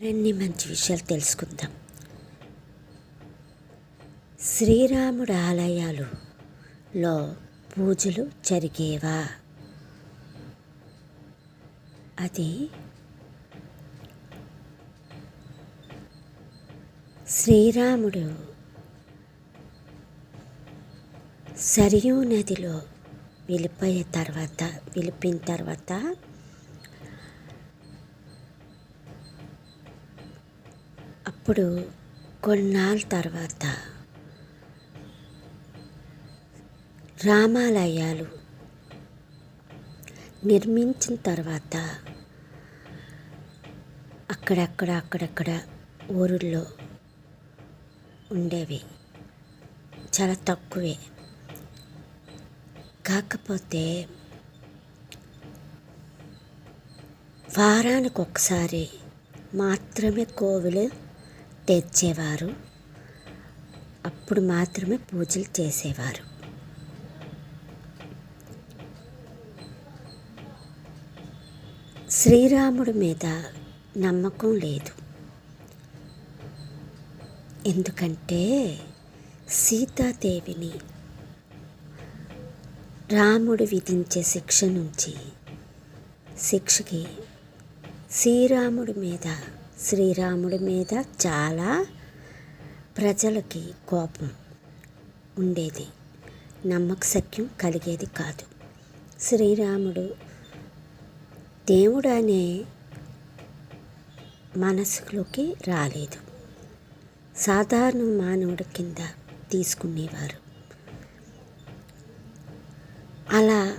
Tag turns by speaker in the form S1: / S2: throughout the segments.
S1: మరిన్ని మంచి విషయాలు తెలుసుకుందాం. శ్రీరాముడు ఆలయాలులో పూజలు జరిగేవా? అది శ్రీరాముడు సరియూ నదిలో వెళ్ళిపోయే తర్వాత వెళ్ళిపోయిన తర్వాత అప్పుడు కొన్నాళ్ళ తర్వాత రామాలయాలు నిర్మించిన తర్వాత అక్కడక్కడ అక్కడక్కడ ఊరుల్లో ఉండేవి. చాలా తక్కువే. కాకపోతే వారానికి ఒకసారి మాత్రమే కోవిలు తెచ్చేవారు. అప్పుడు మాత్రమే పూజలు చేసేవారు. శ్రీరాముడి మీద నమ్మకం లేదు. ఎందుకంటే సీతాదేవిని రాముడు విధించే శిక్ష నుంచి శిక్షకి శ్రీరాముడి మీద శ్రీరాముడి మీద చాలా ప్రజలకి కోపం ఉండేది. నమ్మకశక్యం కలిగేది కాదు. శ్రీరాముడు దేవుడు అనే మనసులోకి రాలేదు. సాధారణ మానవుడి కింద తీసుకునేవారు. అలా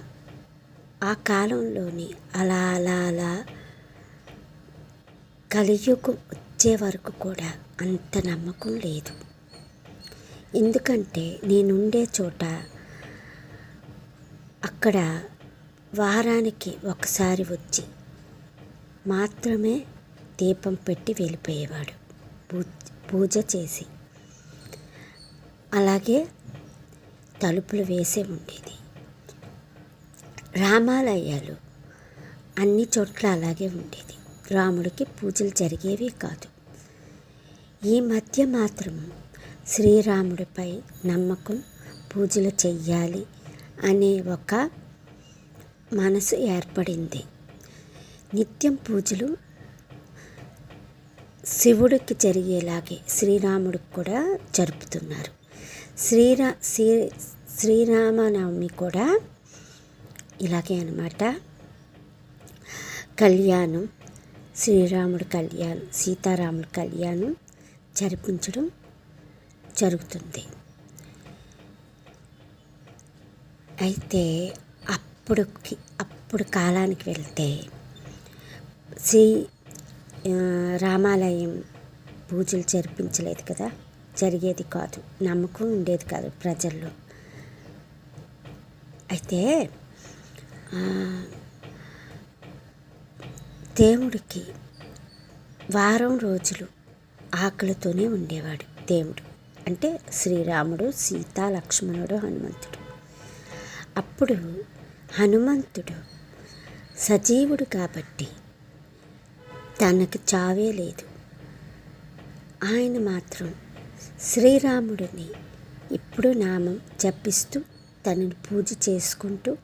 S1: ఆ కాలంలోని అలా అలా అలా కలియుగం వచ్చే వరకు కూడా అంత నమ్మకం లేదు. ఎందుకంటే నేనుండే చోట అక్కడ వారానికి ఒకసారి వచ్చి మాత్రమే దీపం పెట్టి వెళ్ళిపోయేవాడు. పూజ చేసి. అలాగే తలుపులు వేసే ఉండేది. రామాలయాలు అన్ని చోట్ల అలాగే ఉండేది. రాముడికి పూజలు జరిగేవి కాదు. ఈ మధ్య మాత్రం శ్రీరాముడిపై నమ్మకం పూజలు చెయ్యాలి అనే ఒక మనసు ఏర్పడింది. నిత్యం పూజలు శివుడికి జరిగేలాగే శ్రీరాముడికి కూడా జరుపుతున్నారు. శ్రీరా శ్రీ శ్రీరామనవమి కూడా ఇలాగే అనమాట కళ్యాణం శ్రీరాముడు కళ్యాణం సీతారాముడు కళ్యాణం జరిపించడం జరుగుతుంది. అయితే అప్పుడుకి అప్పుడు కాలానికి వెళ్తే శ్రీ రామాలయం పూజలు జరిపించలేదు కదా? జరిగేది కాదు. నమ్మకం ఉండేది కాదు ప్రజల్లో. అయితే దేవుడికి వారం రోజులు ఆకలితోనే ఉండేవాడు దేవుడు. అంటే శ్రీరాముడు సీత లక్ష్మణుడు హనుమంతుడు. అప్పుడు హనుమంతుడు సజీవుడు కాబట్టి తనకు చావే లేదు. ఆయన మాత్రం శ్రీరాముడిని ఇప్పుడు నామం జపిస్తూ తనని పూజ చేసుకుంటూ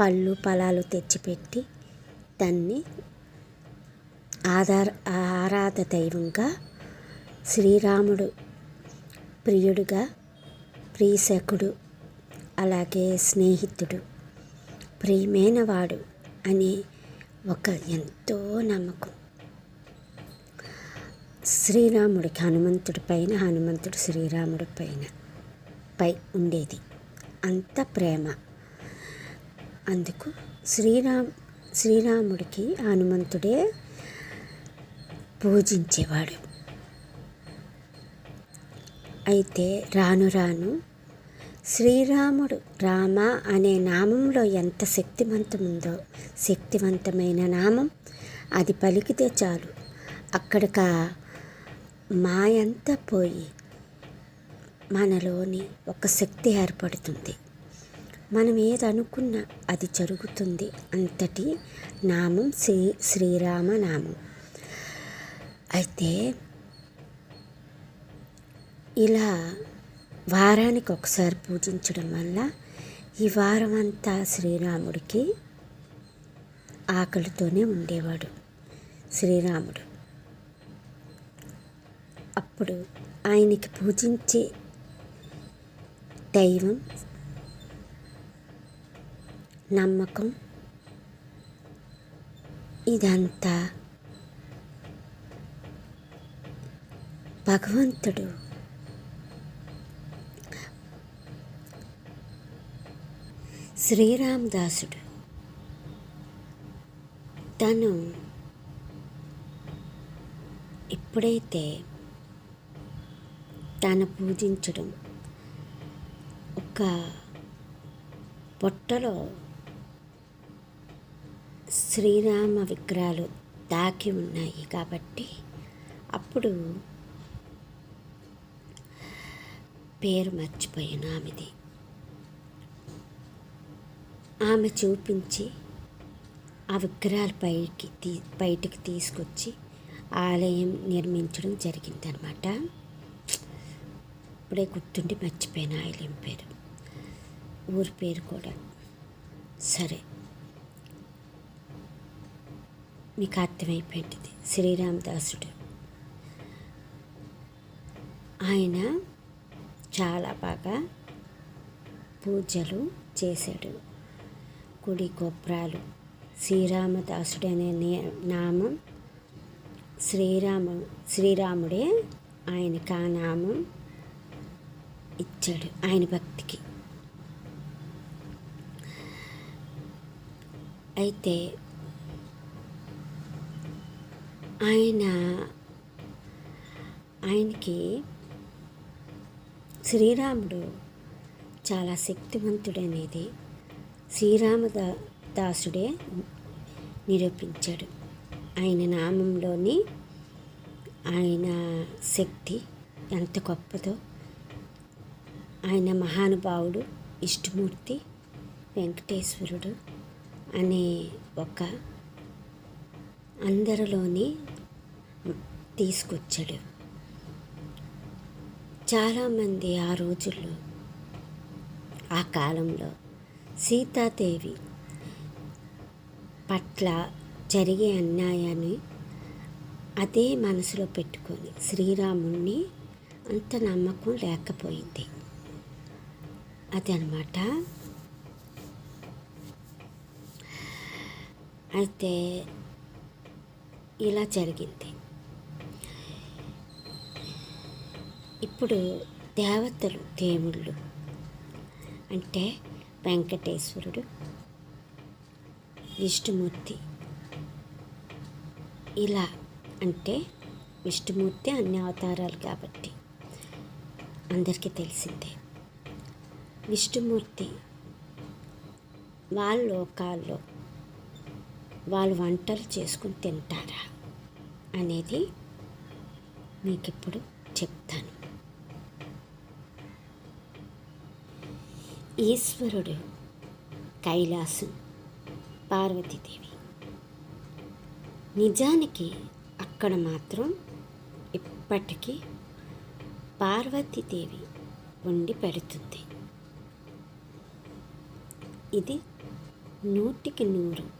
S1: పళ్ళు ఫలాలు తెచ్చిపెట్టి దాన్ని ఆధార ఆరాధ దైవంగా శ్రీరాముడు ప్రియుడుగా ప్రియసకుడు అలాగే స్నేహితుడు ప్రియమైనవాడు అనే అని ఒక ఎంతో నమ్మకం. శ్రీరాముడికి హనుమంతుడి పైన హనుమంతుడు శ్రీరాముడి పైన పై ఉండేది అంత ప్రేమ. అందుకు శ్రీరామ్ శ్రీరాముడికి హనుమంతుడే పూజించేవాడు. అయితే రాను రాను శ్రీరాముడు రామ అనే నామంలో ఎంత శక్తివంతముందో శక్తివంతమైన నామం అది పలికితే చాలు. అక్కడిక మాయంతా పోయి మనలోని ఒక శక్తి ఏర్పడుతుంది. మనం ఏది అనుకున్నా అది జరుగుతుంది. అంతటి నామం శ్రీ శ్రీరామ నామం. అయితే ఇలా వారానికి ఒకసారి పూజించడం వల్ల ఈ వారం అంతా శ్రీరాముడికి ఆకలితోనే ఉండేవాడు శ్రీరాముడు. అప్పుడు ఆయనకి పూజించే దైవం నమ్మకం ఇదంతా భగవంతుడు. శ్రీరామదాసుడు తను ఎప్పుడైతే తను పూజించడం ఒక పొట్టలో శ్రీరామ విగ్రహాలు దాకి ఉన్నాయి కాబట్టి అప్పుడు పేరు మర్చిపోయిన ఆమెది. ఆమె చూపించి ఆ విగ్రహాలు పైకి తీ బయటికి తీసుకొచ్చి ఆలయం నిర్మించడం జరిగిందనమాట ఇప్పుడే గుర్తుండి మర్చిపోయిన ఆలయం పేరు. ఊరి పేరు కూడా. సరే. మీకు అర్థమైపోయింది. శ్రీరామదాసుడు. ఆయన చాలా బాగా పూజలు చేశాడు. గుడి గోపురాలు శ్రీరామదాసుడు అనే నామం శ్రీరామ శ్రీరాముడే ఆయనకి ఆ నామం ఇచ్చాడు ఆయన భక్తికి. అయితే ఆయన ఆయనకి శ్రీరాముడు చాలా శక్తివంతుడనేది శ్రీరామదా దాసుడే నిరూపించాడు. ఆయన నామంలోని ఆయన శక్తి ఎంత గొప్పదో ఆయన మహానుభావుడు ఇష్టమూర్తి వెంకటేశ్వరుడు అనే ఒక అందరిలోని తీసుకొచ్చాడు. చాలామంది ఆ రోజుల్లో ఆ కాలంలో సీతాదేవి పట్ల జరిగే అన్యాయాన్ని అదే మనసులో పెట్టుకొని శ్రీరాముణ్ణి అంత నమ్మకం లేకపోయింది. అదనమాట. అయితే ఇలా జరిగింది. ఇప్పుడు దేవతలు దేవుళ్ళు అంటే వెంకటేశ్వరుడు విష్ణుమూర్తి. ఇలా అంటే విష్ణుమూర్తి అన్ని అవతారాలు కాబట్టి అందరికీ తెలిసిందే. విష్ణుమూర్తి వాళ్ళ లోకాల్లో వాళ్ళు వంటలు చేసుకుని తింటారా అనేది మీకు ఇప్పుడు చెప్తాను. ఈశ్వరుడు కైలాసు పార్వతీదేవి. నిజానికి అక్కడ మాత్రం ఇప్పటికీ పార్వతీదేవి వండి పెడుతుంది. ఇది నూటికి నూరు.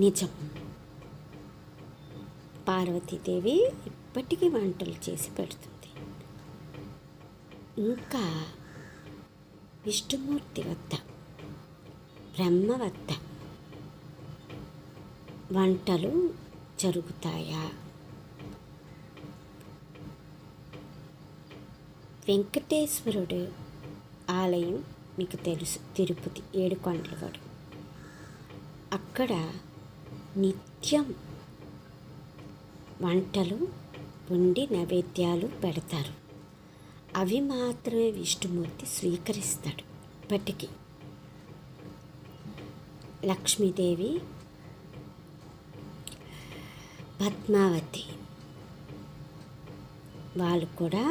S1: నిజం. పార్వతీదేవి ఇప్పటికీ వంటలు చేసి పెడుతుంది. ఇంకా విష్ణుమూర్తి వద్ద. బ్రహ్మ వద్ద. వంటలు జరుగుతాయా? వెంకటేశ్వరుడు ఆలయం మీకు తెలుసు. తిరుపతి ఏడుకొండలవాడు. అక్కడ నిత్యం వంటలు వండి నైవేద్యాలు పెడతారు. అవి మాత్రమే విష్ణుమూర్తి స్వీకరిస్తాడు ఇప్పటికీ. లక్ష్మీదేవి పద్మావతి వాళ్ళు కూడా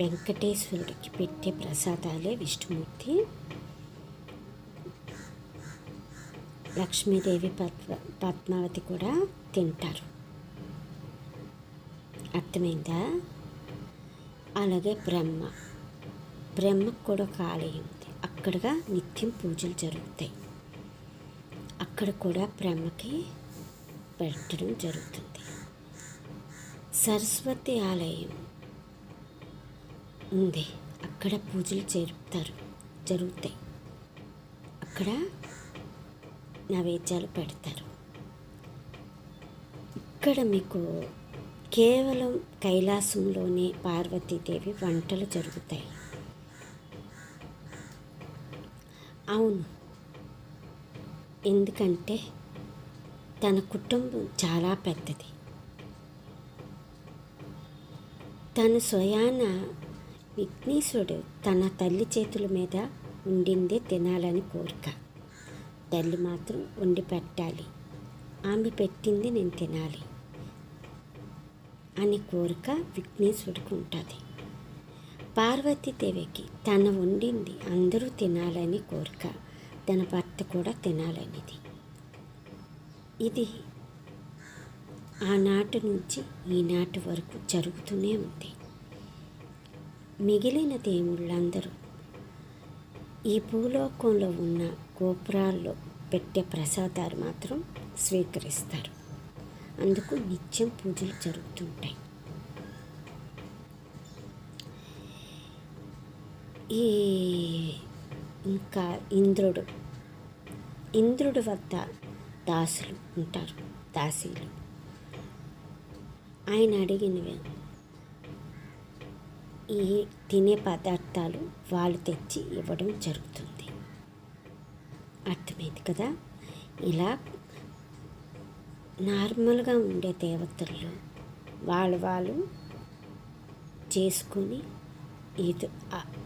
S1: వెంకటేశ్వరుడికి పెట్టే ప్రసాదాలే విష్ణుమూర్తి. లక్ష్మీదేవి పద్మ పద్మావతి కూడా తింటారు. అర్థమైందా? అలాగే బ్రహ్మ. బ్రహ్మకు కూడా ఒక ఆలయం ఉంది అక్కడగా నిత్యం పూజలు జరుగుతాయి. అక్కడ కూడా బ్రహ్మకి పెట్టడం జరుగుతుంది. సరస్వతి ఆలయం ఉంది. అక్కడ పూజలు జరుపుతారు జరుగుతాయి. అక్కడ నైవేద్యాలు పెడతారు. ఇక్కడ మీకు కేవలం కైలాసంలోనే పార్వతీదేవి వంటలు జరుగుతాయి. అవును. ఎందుకంటే తన కుటుంబం చాలా పెద్దది. తను స్వయాన విఘ్నేశ్వరుడు తన తల్లి చేతుల మీద ఉండిందే తినాలని కోరిక. తల్లి మాత్రం వండి పెట్టాలి. ఆమె పెట్టింది నేను తినాలి. అనే కోరిక విఘ్నేశ్వరుడికి ఉంటుంది. పార్వతీదేవికి తన వండింది అందరూ తినాలని కోరిక తన భర్త కూడా తినాలనేది. ఇది ఆనాటి నుంచి ఈనాటి వరకు జరుగుతూనే ఉంది. మిగిలిన దేవుళ్ళందరూ ఈ భూలోకంలో ఉన్న గోపురాల్లో పెట్టే ప్రసాదాలు మాత్రం స్వీకరిస్తారు. అందుకు నిత్యం పూజలు జరుగుతుంటాయి. ఈ ఇంకా ఇంద్రుడు ఇంద్రుడి వద్ద దాసులు ఉంటారు దాసీలు. ఆయన అడిగినవి ఈ తినే పదార్థాలు వాళ్ళు తెచ్చి ఇవ్వడం జరుగుతుంది. అర్థమైంది కదా? ఇలా నార్మల్గా ఉండే దేవతల్లో వాళ్ళు వాళ్ళు చేసుకొని ఏదో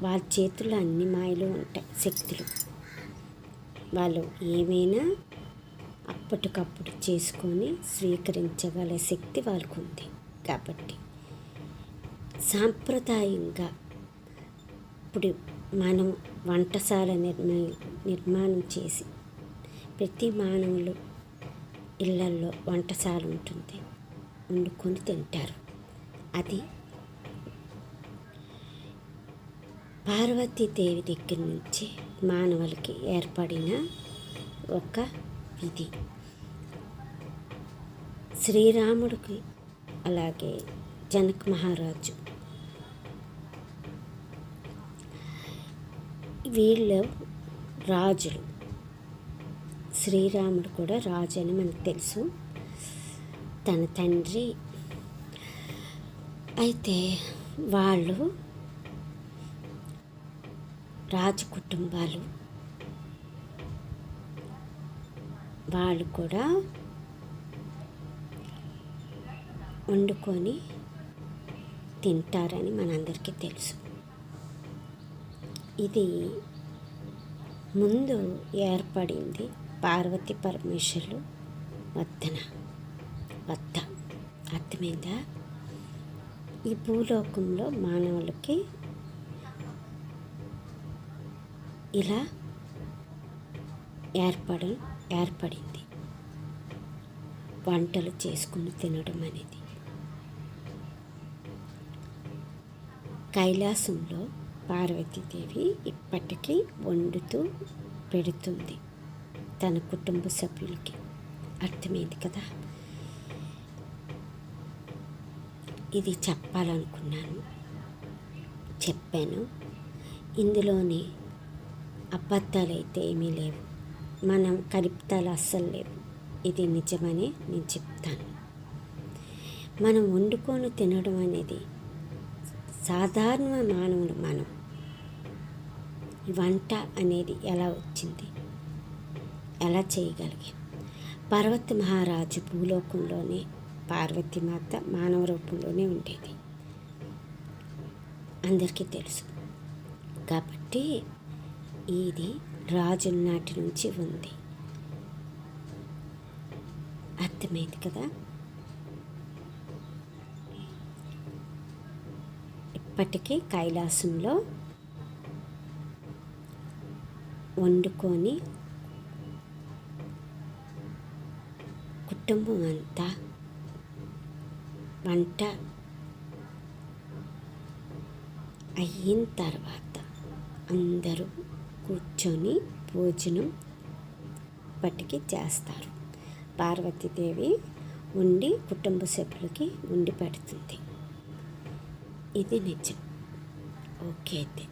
S1: వాళ్ళ చేతుల్లో అన్ని మాయలు ఉంటాయి శక్తులు. వాళ్ళు ఏమైనా అప్పటికప్పుడు చేసుకొని స్వీకరించగల శక్తి వాళ్ళకు ఉంది కాబట్టి. సాంప్రదాయంగా ఇప్పుడు మనం వంటశాల నిర్మ నిర్మాణం చేసి ప్రతి మానవులు ఇళ్ళల్లో వంటశాల ఉంటుంది. వండుకొని తింటారు. అది పార్వతీదేవి దగ్గర నుంచి మానవులకి ఏర్పడిన ఒక విధి. శ్రీరాముడికి అలాగే జనక్ మహారాజు. వీళ్ళు రాజులు. శ్రీరాముడు కూడా రాజు అని మనకు తెలుసు. తన తండ్రి. అయితే వాళ్ళు రాజు కుటుంబాలు. వాళ్ళు కూడా వండుకొని తింటారని మనందరికీ తెలుసు. ఇది ముందు ఏర్పడింది పార్వతి పరమేశ్వరులు వద్దన వద్ద. అర్థమైందా? ఈ భూలోకంలో మానవులకి ఇలా ఏర్పడ ఏర్పడింది. వంటలు చేసుకుని తినడం అనేది. కైలాసంలో పార్వతీదేవి ఇప్పటికీ వండుతూ పెడుతుంది. తన కుటుంబ సభ్యులకి అర్థమైంది కదా? ఇది చెప్పాలనుకున్నాను. చెప్పాను. ఇందులోని అబద్ధాలు అయితే ఏమీ లేవు. మనం కలుపుతాలు అస్సలు లేవు. ఇది నిజమని నేను చెప్తాను. మనం వండుకొని తినడం అనేది సాధారణ మానవులు మనం. వంట అనేది ఎలా వచ్చింది? ఎలా చేయగలిగాం పార్వతి మహారాజు భూలోకంలోనే పార్వతీమాత మానవ రూపంలోనే ఉండేది. అందరికీ తెలుసు. కాబట్టి ఇది రాజుల నాటి నుంచి ఉంది. అర్థమైంది కదా? ఇప్పటికీ కైలాసంలో వండుకొని కుటుంబం అంతా వంట అయిన తర్వాత అందరూ కూర్చొని భోజనం పట్టుకి చేస్తారు. పార్వతీదేవి ఉండి కుటుంబ సభ్యులకి ఉండి పెడుతుంది. ఇది నిజం. ఓకే అయితే.